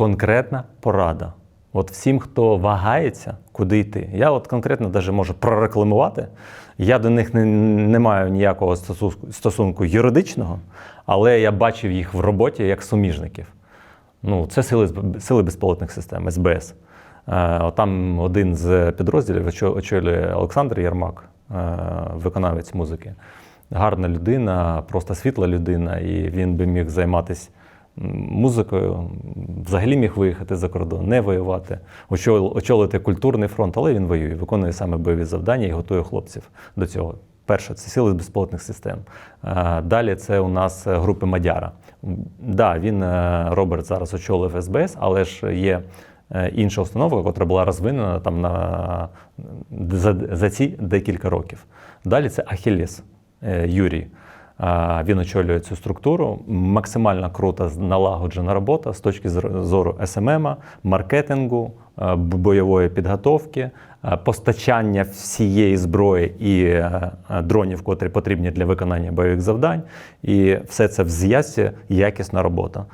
конкретна порада. От всім, хто вагається, куди йти. Я от конкретно даже можу прорекламувати. Я до них не, не маю ніякого стосунку, стосунку юридичного, але я бачив їх в роботі як суміжників. Ну, це сили, сили безпілотних систем, СБС. Е, Там один з підрозділів очолює Олександр Єрмак, е, виконавець музики. Гарна людина, просто світла людина, і він би міг займатися музикою, взагалі міг виїхати за кордон, не воювати, очолити культурний фронт, але він воює, виконує саме бойові завдання і готує хлопців до цього. Перше це сили безпілотних систем. Е, Далі це у нас групи Мадяра. М, Да, він е, Роберт зараз очолив СБС, але ж є е, інша установа, яка була розвинена там на за, за ці декілька років. Далі це Ахіліс е, Юрій. Він очолює цю структуру. Максимально крута налагоджена робота з точки зору СММ, маркетингу, е, бойової підготовки, е, постачання всієї зброї і е, дронів, котрі потрібні для виконання бойових завдань. І все це в зв'язці якісна робота.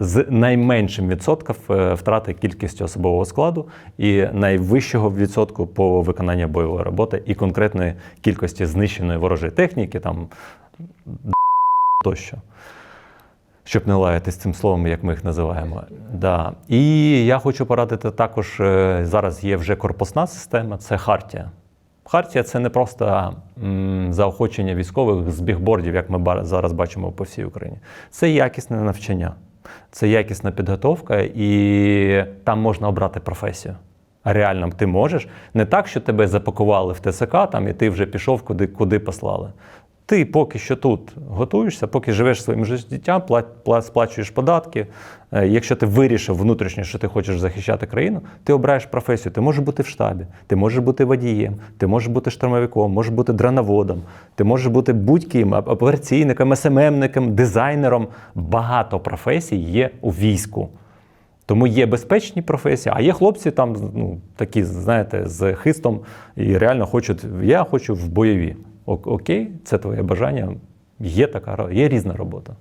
З найменшим відсотком втрати кількості особового складу і найвищого відсотку по виконанню бойової роботи і конкретної кількості знищеної ворожої техніки, там тощо. Щоб не лаятись цим словом, як ми їх називаємо. Да. І я хочу порадити також: е, зараз є вже корпусна система, це Хартія. Хартія це не просто заохочення військових з бігбордів, як ми зараз бачимо по всій Україні. Це якісне навчання, це якісна підготовка, і там можна обрати професію. Реально ти можеш не так, що тебе запакували в ТСК там, і ти вже пішов, куди, куди послали. Ти поки що тут готуєшся, поки живеш своїм життям, пла- пла- сплачуєш податки. Е, Якщо ти вирішив внутрішньо, що ти хочеш захищати країну, ти обираєш професію. Ти можеш бути в штабі, ти можеш бути водієм, ти можеш бути штурмовиком, можеш бути дроноводом, ти можеш бути будь-ким операційником, СММником, дизайнером. Багато професій є у війську. Тому є безпечні професії, а є хлопці там ну, такі, знаєте, з хистом і реально хочуть. Я хочу в бойові. Окей, це твоє бажання. Є така є різна робота.